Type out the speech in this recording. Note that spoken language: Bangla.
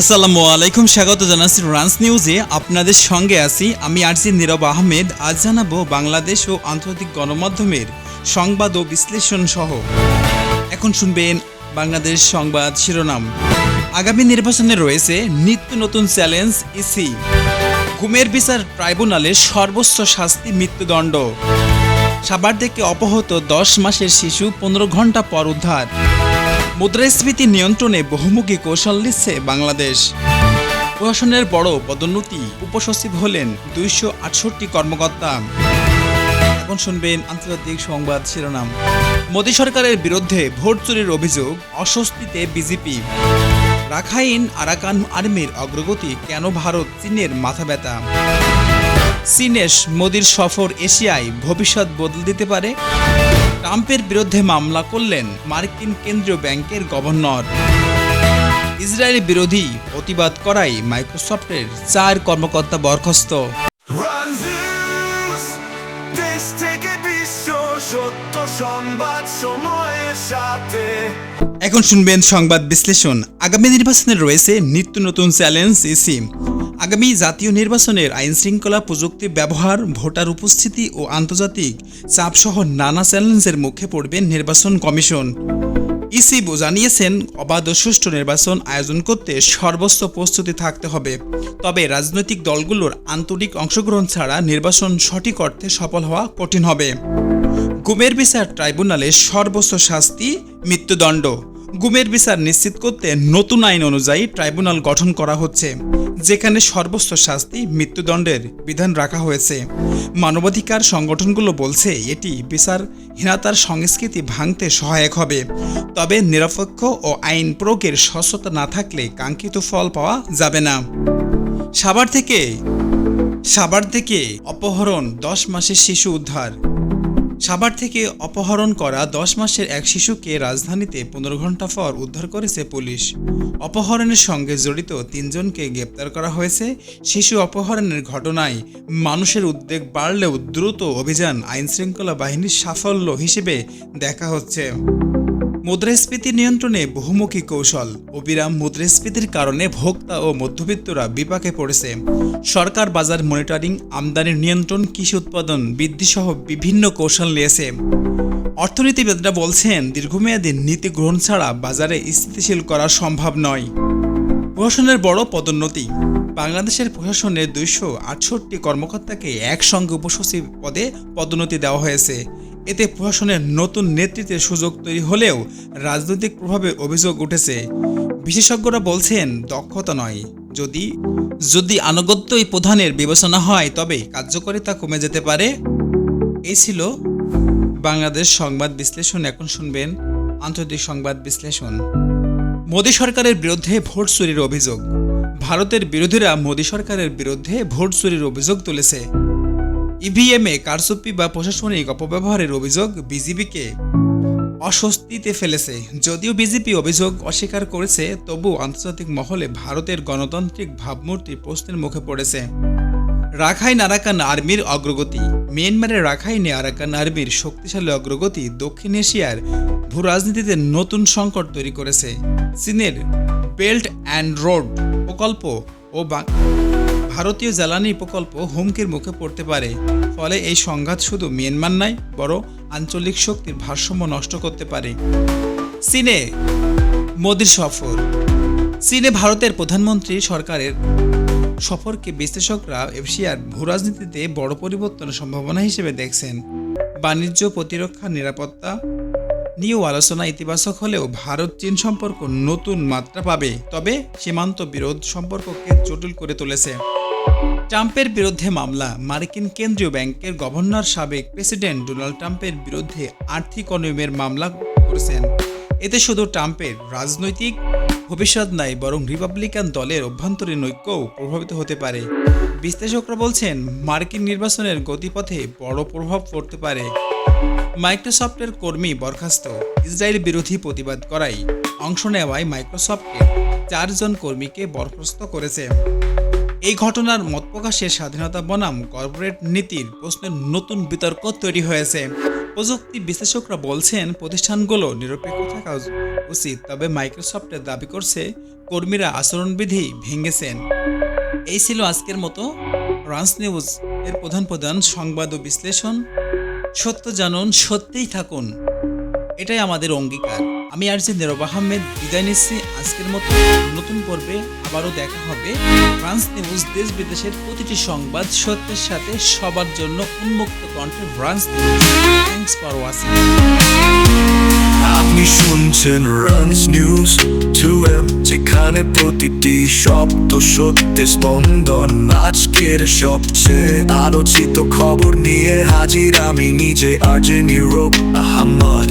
আসসালামু আলাইকুম, স্বাগত জানাচ্ছি রান্স নিউজে আপনাদের সঙ্গে আছি আমি আরজি নীরব আহমেদ। আজ জানাব বাংলাদেশ ও আন্তর্জাতিক গণমাধ্যমের সংবাদ ও বিশ্লেষণ সহ। এখন শুনবেন বাংলাদেশ সংবাদ শিরোনাম। আগামী নির্বাচনে রয়েছে নিত্য নতুন চ্যালেঞ্জ ইসি। ঘুমের বিচার ট্রাইব্যুনালের সর্বোচ্চ শাস্তি মৃত্যুদণ্ড। সাবার থেকে অপহত দশ মাসের শিশু পনেরো ঘণ্টা পর উদ্ধার। মুদ্রাস্ফীতি নিয়ন্ত্রণে বহুমুখী কৌশল নিচ্ছে বাংলাদেশ। প্রশাসনের বড় পদোন্নতি, উপসচিব হলেন দুইশো আটষট্টি কর্মকর্তা। এখন শুনবেন আন্তর্জাতিক সংবাদ শিরোনাম। মোদী সরকারের বিরুদ্ধে ভোট চুরির অভিযোগ, অস্বস্তিতে বিজেপি। রাখাইন আরাকান আর্মির অগ্রগতি, কেন ভারত চীনের মাথা ব্যথা? চীনের মোদির সফর এশিয়ায় ভবিষ্যৎ বদল দিতে পারে? ট্রাম্পের বিরুদ্ধে মামলা করলেন মার্কিন কেন্দ্রীয় ব্যাংকের গভর্নর। ইসরায়েল বিরোধী প্রতিবাদ করায় মাইক্রোসফটের চার কর্মকর্তা বরখাস্ত। এখন শুনবেন সংবাদ বিশ্লেষণ। আগামী নির্বাচনে রয়েছে নিত্য নতুন চ্যালেঞ্জ ইসি আগামী জাতীয় নির্বাচনের আইন শৃঙ্খলা প্রযুক্তি ব্যবহার, ভোটার উপস্থিতি ও আন্তর্জাতিক চাপসহ নানা চ্যালেঞ্জের মুখে পড়বে নির্বাচন কমিশন। ইসি জানিয়েছেন, অবাধ ও সুষ্ঠু নির্বাচন আয়োজন করতে সর্বোচ্চ প্রস্তুতি থাকতে হবে। তবে রাজনৈতিক দলগুলোর আন্তরিক অংশগ্রহণ ছাড়া নির্বাচন সঠিক অর্থে সফল হওয়া কঠিন হবে। গুমের বিচার ট্রাইব্যুনালে সর্বোচ্চ শাস্তি, মৃত্যুদণ্ড। গুমের বিচার নিশ্চিত করতে নতুন আইন অনুযায়ী ট্রাইব্যুনাল গঠন করা হচ্ছে, যেখানে সর্বোচ্চ শাস্তি মৃত্যুদণ্ডের বিধান রাখা হয়েছে। মানবাধিকার সংগঠনগুলো বলছে, এটি বিচারহীনতার সংস্কৃতি ভাঙতে সহায়ক হবে। তবে নিরপেক্ষ ও আইন প্রয়োগের স্বচ্ছতা না থাকলে কাঙ্ক্ষিত ফল পাওয়া যাবে না। সাবার থেকে সাবার থেকে অপহরণ, দশ মাসের শিশু উদ্ধার। সাভার থেকে অপহরণ করা দশ মাসের এক শিশুকে রাজধানীতে পনেরো ঘণ্টা পর উদ্ধার করেছে পুলিশ। অপহরণের সঙ্গে জড়িত তিনজনকে গ্রেপ্তার করা হয়েছে। শিশু অপহরণের ঘটনায় মানুষের উদ্বেগ বাড়লেও দ্রুত অভিযান আইনশৃঙ্খলা বাহিনীর সাফল্য হিসেবে দেখা হচ্ছে। মুদ্রাস্ফীতি নিয়ন্ত্রণে বহুমুখী কৌশল। অবিরাম মুদ্রাস্ফীতির কারণে ভোক্তা ও মধ্যবিত্তরা বিপাকে পড়েছে। সরকার বাজার মনিটরিং আমদানির নিয়ন্ত্রণ, কৃষি উৎপাদন বৃদ্ধি সহ বিভিন্ন কৌশল নিয়েছে। অর্থনীতিবিদরা বলছেন, দীর্ঘমেয়াদী নীতি গ্রহণ ছাড়া বাজারে স্থিতিশীল করা সম্ভব নয়। প্রশাসনের বড় পদোন্নতি। বাংলাদেশের প্রশাসনের দুইশো আটষট্টি কর্মকর্তাকে একসঙ্গে উপসচিব পদে পদোন্নতি দেওয়া হয়েছে। এতে প্রশাসনের নতুন নেতৃত্বের সুযোগ তৈরি হলেও রাজনৈতিক প্রভাবে অভিযোগ উঠেছে। বিশেষজ্ঞরা বলছেন, দক্ষতা নয়। যদি যদি আনুগত্যই প্রধানের বিবেচনা হয়, তবে কার্যকারিতা কমে যেতে পারে। এই ছিল বাংলাদেশ সংবাদ বিশ্লেষণ। এখন শুনবেন আন্তর্জাতিক সংবাদ বিশ্লেষণ। মোদী সরকারের বিরুদ্ধে ভোট চুরির অভিযোগ। ভারতের বিরোধীরা মোদী সরকারের বিরুদ্ধে ভোট চুরির অভিযোগ তুলেছে। ইভিএমে কারচুপি বা প্রশাসনিক অপব্যবহারের অভিযোগ বিজেপিকে অস্বস্তিতে ফেলেছে। যদিও বিজেপি অভিযোগ অস্বীকার করেছে তবু আন্তর্জাতিক মহলে ভারতের গণতান্ত্রিক ভাবমূর্তি প্রশ্নের মুখে পড়েছে। রাখাইন আরাকান আর্মির অগ্রগতি। মিয়ানমারের রাখাইনে আরাকান আর্মির শক্তিশালী অগ্রগতি দক্ষিণ এশিয়ার ভূরাজনীতিতে নতুন সংকট তৈরি করেছে। চীনের বেল্ট অ্যান্ড রোড প্রকল্প ও ভারতীয় জ্বালানি প্রকল্প হুমকির মুখে পড়তে পারে। ফলে এই সংঘাত শুধু মিয়ানমার নয় বড় আঞ্চলিক শক্তির ভারসাম্য নষ্ট করতে পারে। চীনে মোদির সফর। চীনে ভারতের প্রধানমন্ত্রী সরকারের সফরকে বিশ্লেষকরা এশিয়ার ভূরাজনীতিতে বড় পরিবর্তনের সম্ভাবনা হিসেবে দেখছেন। বাণিজ্য, প্রতিরক্ষা, নিরাপত্তা নিয়েও আলোচনা ইতিবাচক হলেও ভারত চীন সম্পর্ক নতুন মাত্রা পাবে। তবে সীমান্ত বিরোধ সম্পর্ককে জটিল করে তুলেছে। ট্রাম্পের বিরুদ্ধে মামলা। মার্কিন কেন্দ্রীয় ব্যাংকের গভর্নর সাবেক প্রেসিডেন্ট ডোনাল্ড ট্রাম্পের বিরুদ্ধে আর্থিক অনিয়মের মামলা করেছেন। এতে শুধু ট্রাম্পের রাজনৈতিক ভবিষ্যৎ নাই, বরং রিপাবলিকান দলের অভ্যন্তরীণ ঐক্যও প্রভাবিত হতে পারে। বিশ্লেষকরা বলছেন, মার্কিন নির্বাচনের গতিপথে বড় প্রভাব পড়তে পারে। মাইক্রোসফটের কর্মী বরখাস্ত। ইসরায়েল বিরোধী প্রতিবাদ করায় অংশ নেওয়ায় মাইক্রোসফটের চারজন কর্মীকে বরখাস্ত করেছে। এই ঘটনার মত প্রকাশের স্বাধীনতা বনাম কর্পোরেট নীতির প্রশ্নের নতুন বিতর্ক তৈরি হয়েছে। প্রযুক্তি বিশ্লেষকরা বলছেন, প্রতিষ্ঠানগুলো নিরপেক্ষ থাকা উচিত, তবে মাইক্রোসফটের দাবি করছে, কর্মীরা আচরণবিধি ভেঙেছেন। এই ছিল আজকের মতো রান্স নিউজ। এর প্রধান প্রধান সংবাদ ও বিশ্লেষণ। সত্য জানুন, সত্যিই থাকুন। এটাই আমাদের অঙ্গীকার। আমি আর যে নীরব আহমেদ বিদায় নিচ্ছি। আজকের মতো নতুন পর্বে আবারও দেখা হবে। ফ্রান্স নিউজ দেশ বিদেশের প্রতিটি সংবাদ সত্যের সাথে সবার জন্য উন্মুক্ত কণ্ঠে France news. Thanks for watching আপনি শুনছেন রানস নিউজ টু এম যেখানে প্রতিটি শব্দ সত্যের স্পন্দন। আজকের সবচেয়ে আলোচিত খবর নিয়ে হাজির আমি নিজে আজে নীরব আহমদ।